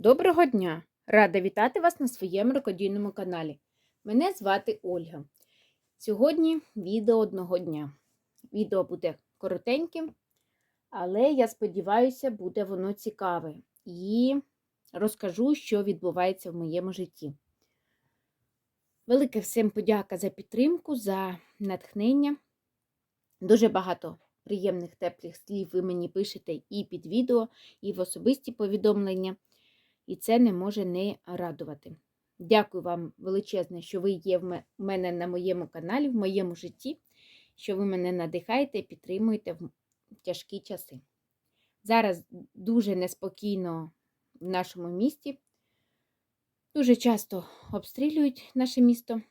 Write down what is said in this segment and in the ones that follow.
Доброго дня! Рада вітати вас на своєму рукодільному каналі. Мене звати Ольга. Сьогодні відео одного дня. Відео буде коротеньким, але я сподіваюся, буде воно цікаве і розкажу, що відбувається в моєму житті. Велике всім подяка за підтримку, за натхнення. Дуже багато приємних теплих слів ви мені пишете і під відео, і в особисті повідомлення і це не може не радувати. Дякую вам величезне, що ви є в мене на моєму каналі, в моєму житті, що ви мене надихаєте і підтримуєте в тяжкі часи. Зараз дуже неспокійно в нашому місті. Дуже часто обстрілюють наше місто.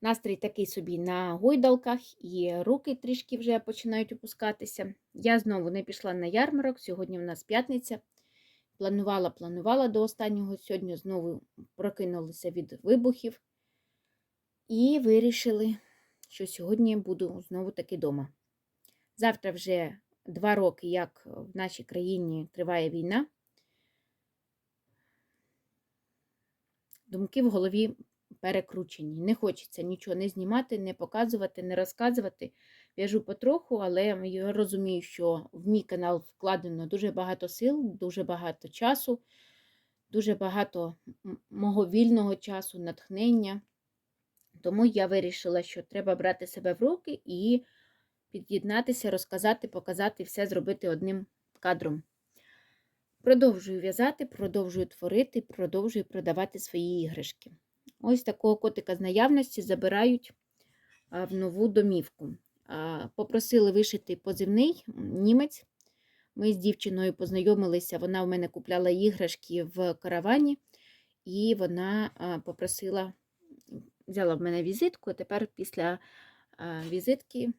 Настрій такий собі на гойдалках, і руки трішки вже починають опускатися. Я знову не пішла на ярмарок, сьогодні в нас п'ятниця. Планувала, планувала до останнього. Сьогодні знову прокинулися від вибухів і вирішили, що сьогодні буду знову таки вдома. Завтра вже два роки, як в нашій країні триває війна. Думки в голові перекручені. Не хочеться нічого не знімати, не показувати, не розказувати. В'яжу потроху, але я розумію, що в мій канал вкладено дуже багато сил, дуже багато часу, дуже багато мого вільного часу, натхнення. Тому я вирішила, що треба брати себе в руки і під'єднатися, розказати, показати, все зробити одним кадром. Продовжую в'язати, продовжую творити, продовжую продавати свої іграшки. Ось такого котика з наявності забирають в нову домівку. Попросили вишити позивний німець. Ми з дівчиною познайомилися, вона в мене купляла іграшки в каравані, і вона попросила, взяла в мене візитку, а тепер після візитки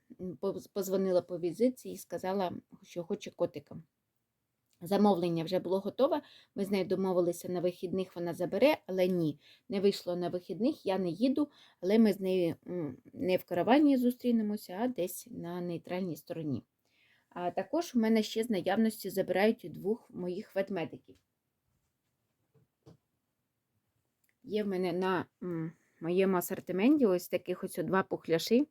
позвонила по візитці і сказала, що хоче котика. Замовлення вже було готове. Ми з нею домовилися на вихідних, вона забере, але ні, не вийшло на вихідних, я не їду, але ми з нею не в каравані зустрінемося, а десь на нейтральній стороні. А також у мене ще з наявності забирають двох моїх ведмедиків. Є в мене на моєму асортименті ось таких ось два пухляши.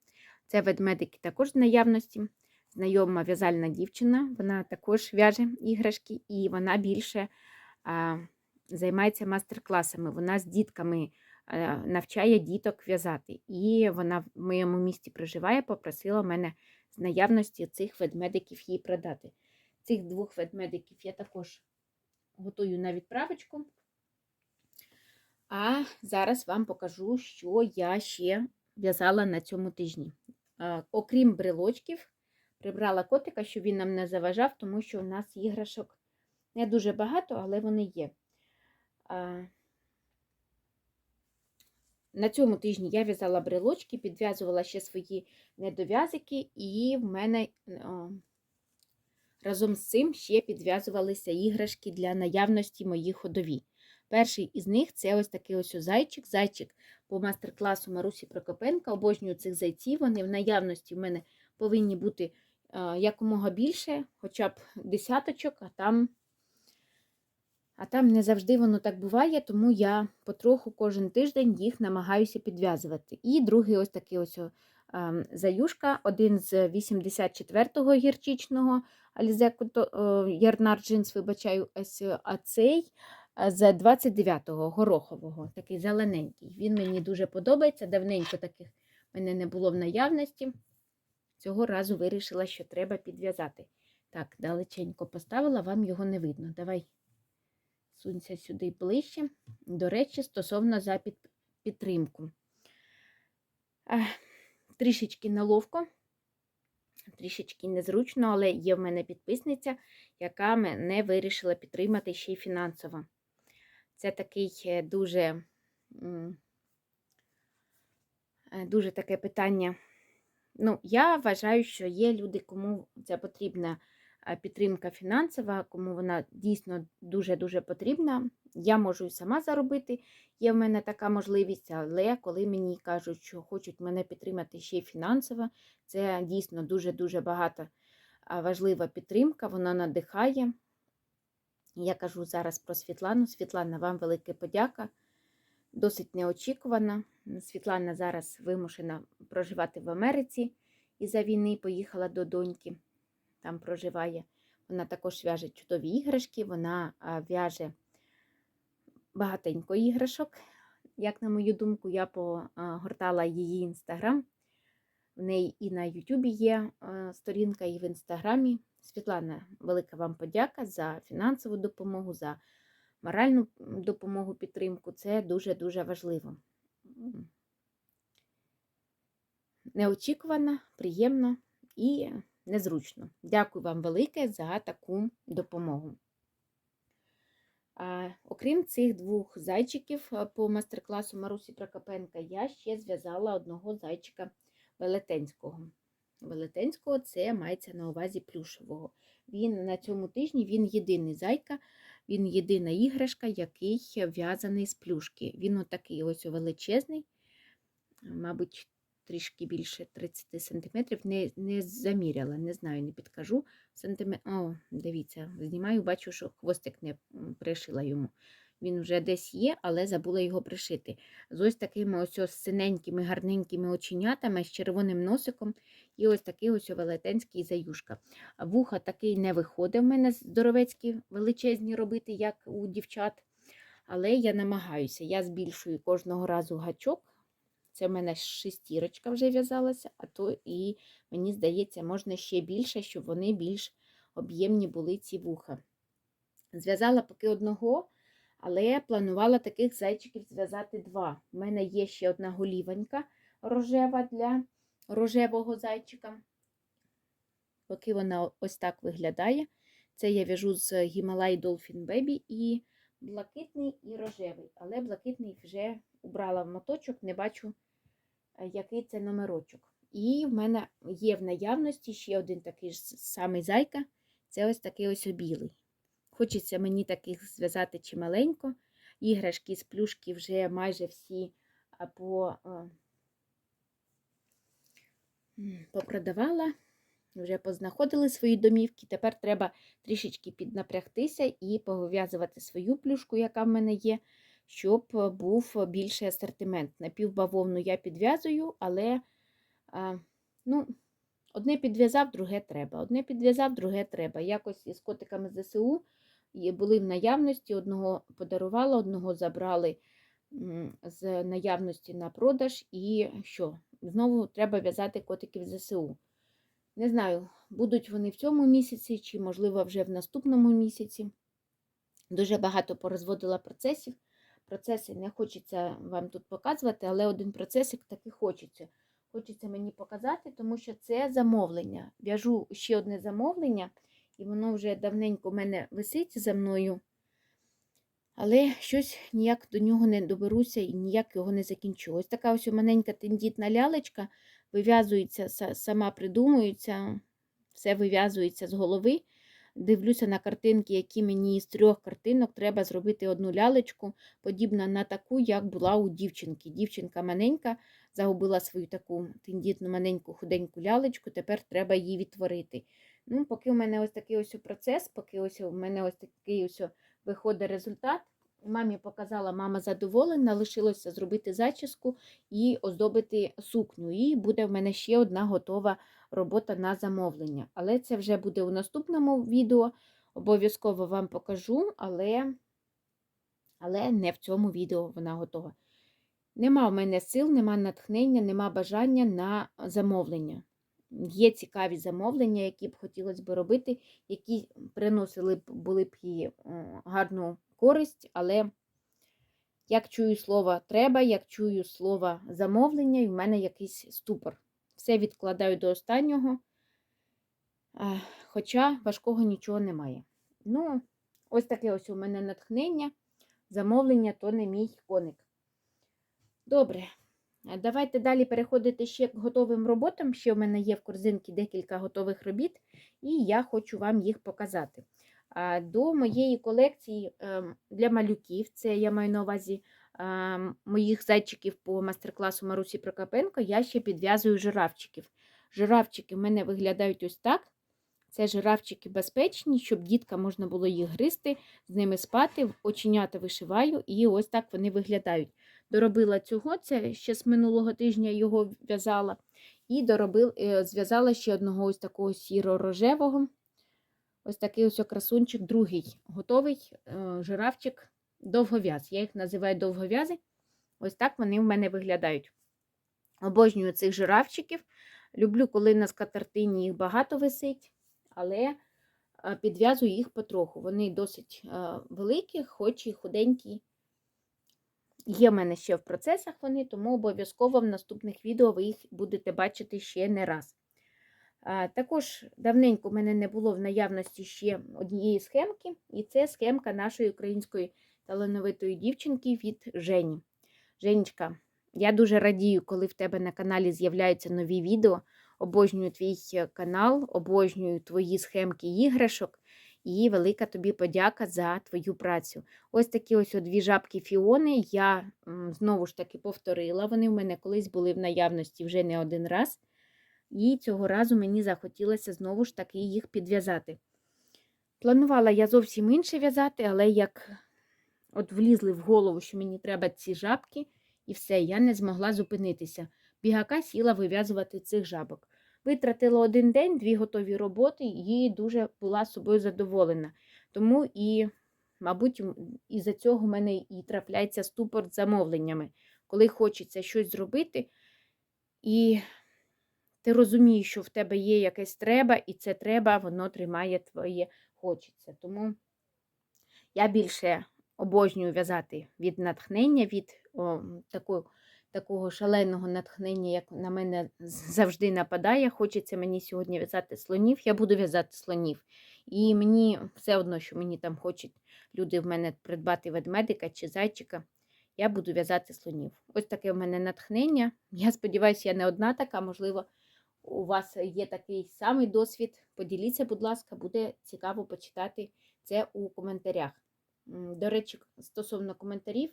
Це ведмедики також з наявності знайома в'язальна дівчина, вона також в'яже іграшки, і вона більше а, займається мастер-класами. Вона з дітками а, навчає діток в'язати. І вона в моєму місті проживає, попросила мене з наявності цих ведмедиків їй продати. Цих двох ведмедиків я також готую на відправочку. А зараз вам покажу, що я ще в'язала на цьому тижні. Окрім брелочків, Прибрала котика, щоб він нам не заважав, тому що у нас іграшок не дуже багато, але вони є. На цьому тижні я в'язала брелочки, підв'язувала ще свої недов'язики, і в мене о, разом з цим ще підв'язувалися іграшки для наявності мої ходові. Перший із них це ось такий ось зайчик. Зайчик по мастер-класу Марусі Прокопенка. Обожнюю цих зайців. Вони в наявності в мене повинні бути якомога більше, хоча б десяточок, а там а там не завжди воно так буває, тому я потроху кожен тиждень їх намагаюся підв'язувати. І другий ось такий ось заюшка, один з 84-го гірчичного Alize Ярнар джинс, вибачаю, а цей з 29-го горохового, такий зелененький. Він мені дуже подобається. Давненько таких в мене не було в наявності. Цього разу вирішила, що треба підв'язати. Так, далеченько поставила, вам його не видно. Давай сунься сюди ближче. До речі, стосовно за підтримку. Трішечки неловко, трішечки незручно, але є в мене підписниця, яка мене вирішила підтримати ще й фінансово. Це такий е, дуже, е, дуже таке питання. Ну, Я вважаю, що є люди, кому це потрібна підтримка фінансова, кому вона дійсно дуже-дуже потрібна. Я можу і сама заробити, є в мене така можливість, але коли мені кажуть, що хочуть мене підтримати ще й фінансово, це дійсно дуже-дуже багата важлива підтримка, вона надихає. Я кажу зараз про Світлану. Світлана, вам велика подяка. Досить неочікувана. Світлана зараз вимушена проживати в Америці із-за війни. Поїхала до доньки, там проживає. Вона також в'яже чудові іграшки, вона в'яже багатенько іграшок. Як на мою думку, я погортала її інстаграм. В неї і на Ютубі є сторінка, і в інстаграмі. Світлана, велика вам подяка за фінансову допомогу, за моральну допомогу, підтримку. Це дуже-дуже важливо. Неочікувано, приємно і незручно. Дякую вам велике за таку допомогу. А, окрім цих двох зайчиків по мастер-класу Марусі Прокопенка, я ще зв'язала одного зайчика велетенського. Велетенського це мається на увазі плюшевого. Він на цьому тижні він єдиний зайка, він єдина іграшка, який в'язаний з плюшки. Він отакий ось величезний, мабуть, трішки більше 30 см. Не, не заміряла, не знаю, не підкажу. Сантиме... О, дивіться, знімаю, бачу, що хвостик не пришила йому. Він вже десь є, але забула його пришити. З ось такими ось ось синенькими, гарненькими оченятами, з червоним носиком і ось такий ось велетенський заюшка. Вуха такий не виходить в мене здоровецькі, величезні робити, як у дівчат. Але я намагаюся. Я збільшую кожного разу гачок. Це в мене шестірочка вже в'язалася, а то і, мені здається, можна ще більше, щоб вони більш об'ємні були ці вуха. Зв'язала поки одного, але я планувала таких зайчиків зв'язати два. У мене є ще одна голівонька рожева для рожевого зайчика. Поки вона ось так виглядає. Це я в'яжу з Himalaya Dolphin Baby і блакитний і рожевий. Але блакитний вже убрала в моточок, не бачу, е, який це номерочок. І в мене є в наявності ще один такий ж самий зайка. Це ось такий ось білий. Хочеться мені таких зв'язати чималенько. Іграшки з плюшки вже майже всі по, попродавала, вже познаходили свої домівки. Тепер треба трішечки піднапрягтися і пов'язувати свою плюшку, яка в мене є, щоб був більший асортимент. Напівбавовну я підв'язую, але ну, одне підв'язав, друге треба. Одне підв'язав, друге треба. Якось із котиками ЗСУ були в наявності, одного подарувала, одного забрали з наявності на продаж. І що? Знову треба в'язати котиків ЗСУ. Не знаю, будуть вони в цьому місяці, чи, можливо, вже в наступному місяці. Дуже багато порозводила процесів. Процеси не хочеться вам тут показувати, але один процесик таки хочеться. Хочеться мені показати, тому що це замовлення. В'яжу ще одне замовлення, і воно вже давненько в мене висить за мною. Але щось ніяк до нього не доберуся і ніяк його не закінчу. Ось така ось маленька тендітна лялечка вив'язується, сама придумується, все вив'язується з голови. Дивлюся на картинки, які мені з трьох картинок треба зробити одну лялечку, подібна на таку, як була у дівчинки. Дівчинка маленька загубила свою таку тендітну маленьку худеньку лялечку, тепер треба її відтворити. Ну, поки у мене ось такий ось процес, поки ось у мене ось такий ось виходить результат. Мамі показала, мама задоволена, лишилося зробити зачіску і оздобити сукню. І буде в мене ще одна готова робота на замовлення. Але це вже буде у наступному відео. Обов'язково вам покажу, але, але не в цьому відео вона готова. Нема в мене сил, нема натхнення, нема бажання на замовлення. Є цікаві замовлення, які б хотілося б робити, які приносили б були б їй гарну користь, але як чую слово треба, як чую слово замовлення, і в мене якийсь ступор. Все відкладаю до останнього, хоча важкого нічого немає. Ну, ось таке ось у мене натхнення, замовлення то не мій коник. Добре. Давайте далі переходити ще к готовим роботам. Ще в мене є в корзинці декілька готових робіт, і я хочу вам їх показати. До моєї колекції ем, для малюків, це я маю на увазі ем, моїх зайчиків по мастер-класу Марусі Прокопенко, я ще підв'язую жирафчиків. Жирафчики в мене виглядають ось так. Це жирафчики безпечні, щоб діткам можна було їх гризти, з ними спати, оченята вишиваю, і ось так вони виглядають. Доробила цього, це ще з минулого тижня його в'язала. І доробив, е, зв'язала ще одного ось такого сіро-рожевого. Ось такий ось красунчик, другий готовий е, жирафчик довгов'яз. Я їх називаю довгов'язи. Ось так вони в мене виглядають. Обожнюю цих жирафчиків. Люблю, коли на скатертині їх багато висить, але е, підв'язую їх потроху. Вони досить великі, хоч і худенькі. Є в мене ще в процесах вони, тому обов'язково в наступних відео ви їх будете бачити ще не раз. Також давненько в мене не було в наявності ще однієї схемки, і це схемка нашої української талановитої дівчинки від Жені. Женечка, я дуже радію, коли в тебе на каналі з'являються нові відео. Обожнюю твій канал, обожнюю твої схемки іграшок. І велика тобі подяка за твою працю. Ось такі ось дві жабки Фіони. Я знову ж таки повторила. Вони в мене колись були в наявності вже не один раз. І цього разу мені захотілося знову ж таки їх підв'язати. Планувала я зовсім інше в'язати, але як от влізли в голову, що мені треба ці жабки, і все, я не змогла зупинитися. Бігака сіла вив'язувати цих жабок. Витратила один день, дві готові роботи, і дуже була собою задоволена. Тому і, мабуть, із-за цього в мене і трапляється ступор з замовленнями, коли хочеться щось зробити, і ти розумієш, що в тебе є якесь треба, і це треба, воно тримає твоє хочеться. Тому я більше обожнюю в'язати від натхнення, від о, такого, такого шаленого натхнення, як на мене завжди нападає. Хочеться мені сьогодні в'язати слонів, я буду в'язати слонів. І мені все одно, що мені там хочуть люди в мене придбати ведмедика чи зайчика. Я буду в'язати слонів. Ось таке в мене натхнення. Я сподіваюся, я не одна така, можливо, у вас є такий самий досвід. Поділіться, будь ласка, буде цікаво почитати це у коментарях. До речі, стосовно коментарів,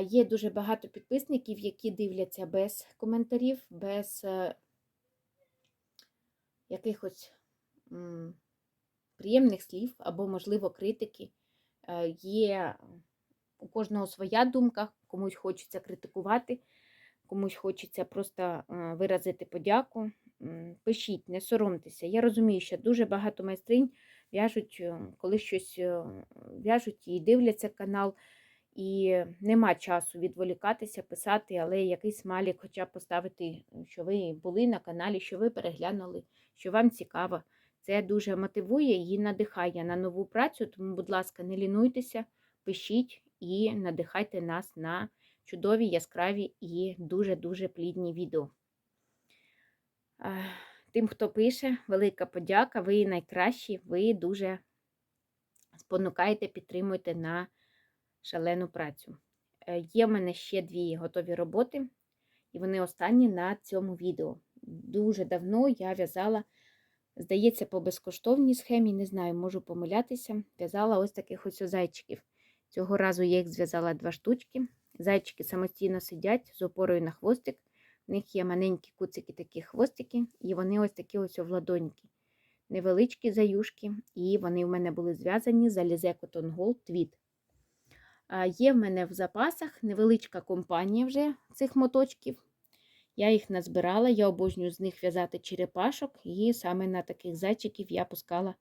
є дуже багато підписників, які дивляться без коментарів, без е, якихось приємних слів або, можливо, критики. Е, Є у кожного своя думка, комусь хочеться критикувати, комусь хочеться просто е, виразити подяку. Пишіть, не соромтеся. Я розумію, що дуже багато майстринь в'яжуть, е, коли щось е, в'яжуть і дивляться канал, і нема часу відволікатися, писати, але якийсь малік хоча б поставити, що ви були на каналі, що ви переглянули, що вам цікаво. Це дуже мотивує і надихає на нову працю, тому, будь ласка, не лінуйтеся, пишіть і надихайте нас на чудові, яскраві і дуже-дуже плідні відео. Тим, хто пише, велика подяка, ви найкращі, ви дуже спонукаєте, підтримуєте на шалену працю. Е, Є в мене ще дві готові роботи, і вони останні на цьому відео. Дуже давно я в'язала, здається, по безкоштовній схемі, не знаю, можу помилятися. В'язала ось таких ось зайчиків. Цього разу я їх зв'язала два штучки. Зайчики самостійно сидять з опорою на хвостик. В них є маленькі куцики такі хвостики, і вони ось такі ось овладонькі. Невеличкі заюшки, і вони в мене були зв'язані з Alize Cotton Gold Tweed. Є в мене в запасах невеличка компанія вже цих моточків. Я їх назбирала, я обожнюю з них в'язати черепашок, і саме на таких зайчиків я пускала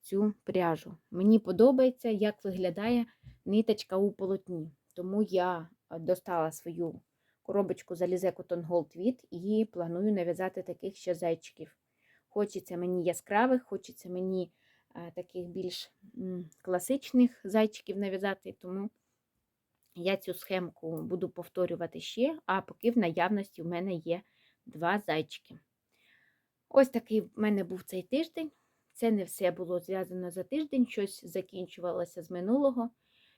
цю пряжу. Мені подобається, як виглядає ниточка у полотні. Тому я достала свою коробочку залізе Cotton Gold Tweed і планую нав'язати таких ще зайчиків. Хочеться мені яскравих, хочеться мені таких більш класичних зайчиків нав'язати, тому я цю схемку буду повторювати ще, а поки в наявності в мене є два зайчики. Ось такий в мене був цей тиждень. Це не все було зв'язано за тиждень, щось закінчувалося з минулого.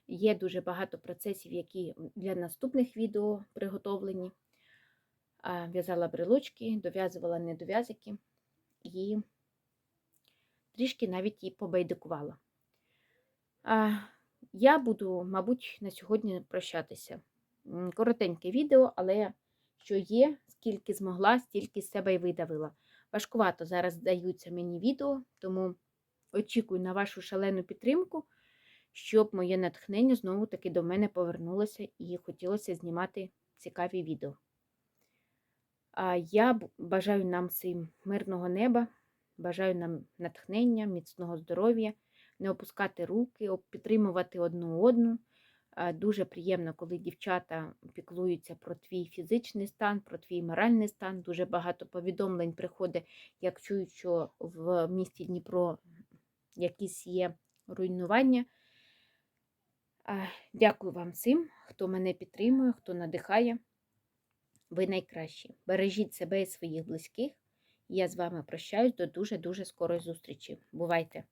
Є дуже багато процесів, які для наступних відео приготовлені. В'язала брелочки, дов'язувала недов'язики і трішки навіть і побайдикувала. Я буду, мабуть, на сьогодні прощатися. Коротеньке відео, але що є, скільки змогла, стільки з себе й видавила. Важкувато зараз здаються мені відео, тому очікую на вашу шалену підтримку, щоб моє натхнення знову таки до мене повернулося і хотілося знімати цікаві відео. А я бажаю нам всім мирного неба, бажаю нам натхнення, міцного здоров'я, не опускати руки, підтримувати одну одну. Дуже приємно, коли дівчата піклуються про твій фізичний стан, про твій моральний стан. Дуже багато повідомлень приходить, як чують, що в місті Дніпро якісь є руйнування. Дякую вам всім, хто мене підтримує, хто надихає. Ви найкращі. Бережіть себе і своїх близьких. Я з вами прощаюсь до дуже-дуже скорої зустрічі. Бувайте!